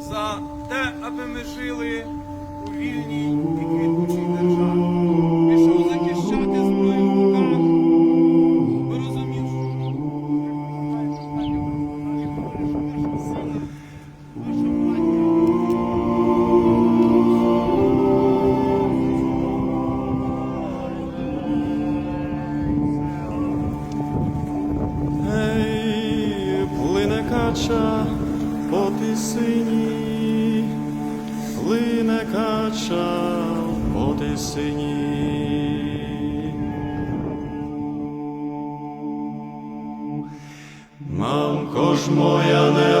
за те, аби ми жили у вільній і квітучій державі. Пішов захищати зброю в руках. Ви розумів, що кача по тисині, лине кача по тисині. Мамко ж моя, не